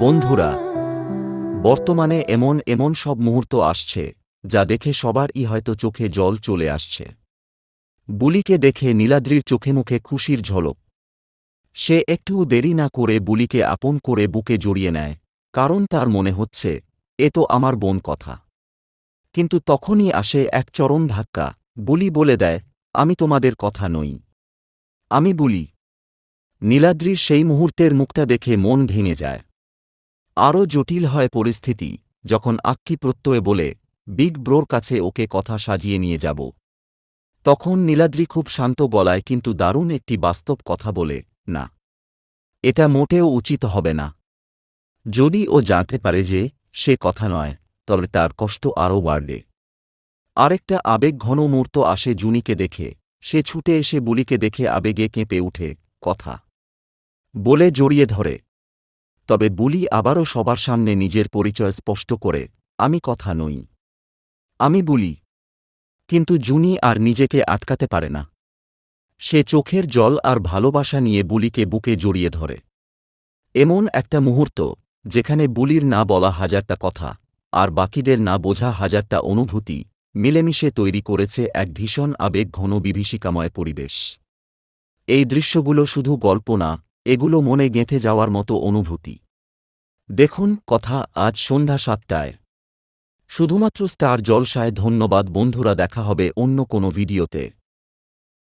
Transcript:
বন্ধুরা, বর্তমানে এমন এমন সব মুহূর্ত আসছে, যা দেখে সবারই হয়তো চোখে জল চলে আসছে। বুলিকে দেখে নীলাদ্রির চোখে মুখে খুশির ঝলক। সে একটুও দেরি না করে বুলিকে আপন করে বুকে জড়িয়ে নেয়, কারণ তার মনে হচ্ছে, এ তো আমার বোন কথা। কিন্তু তখনই আসে এক চরম ধাক্কা। বুলি বলে দেয়, আমি তোমাদের কথা নই। আমি বুলি। নীলাদ্রির সেই মুহূর্তের মুখটা দেখে মন ভেঙে যায়। আরও জটিল হয় পরিস্থিতি যখন আক্কি প্রত্যয়ে বলে, বিগ ব্রোর কাছে ওকে কথা সাজিয়ে নিয়ে যাব। তখন নীলাদ্রি খুব শান্ত গলায় কিন্তু দারুণ একটি বাস্তব কথা বলে, না, এটা মোটেও উচিত হবে না। যদি ও জানতে পারে যে সে কথা নয়, তবে তার কষ্ট আরও বাড়বে। আরেকটা আবেগ ঘন মুহূর্ত আসে জুনিকে দেখে। সে ছুটে এসে বুলিকে দেখে আবেগে কেঁপে উঠে, কথা। বলে জড়িয়ে ধরে। তবে বুলি আবারও সবার সামনে নিজের পরিচয় স্পষ্ট করে, আমি কথা নই। আমি বুলি। কিন্তু জুনি আর নিজেকে আটকাতে পারে না। সে চোখের জল আর ভালোবাসা নিয়ে বুলিকে বুকে জড়িয়ে ধরে। এমন একটা মুহূর্ত, যেখানে বুলির না বলা হাজারটা কথা, আর বাকিদের না বোঝা হাজারটা অনুভূতি, মিলেমিশে তৈরি করেছে এক ভীষণ আবেগ ঘন বিভীষিকাময় পরিবেশ। এই দৃশ্যগুলো শুধু গল্প না এগুলো মনে গেঁথে যাওয়ার মতো অনুভূতি। দেখুন কথা আজ সন্ধ্যা সাতটায়। শুধুমাত্র স্টার জলসায় ধন্যবাদ, বন্ধুরা, দেখা হবে অন্য কোনো ভিডিওতে।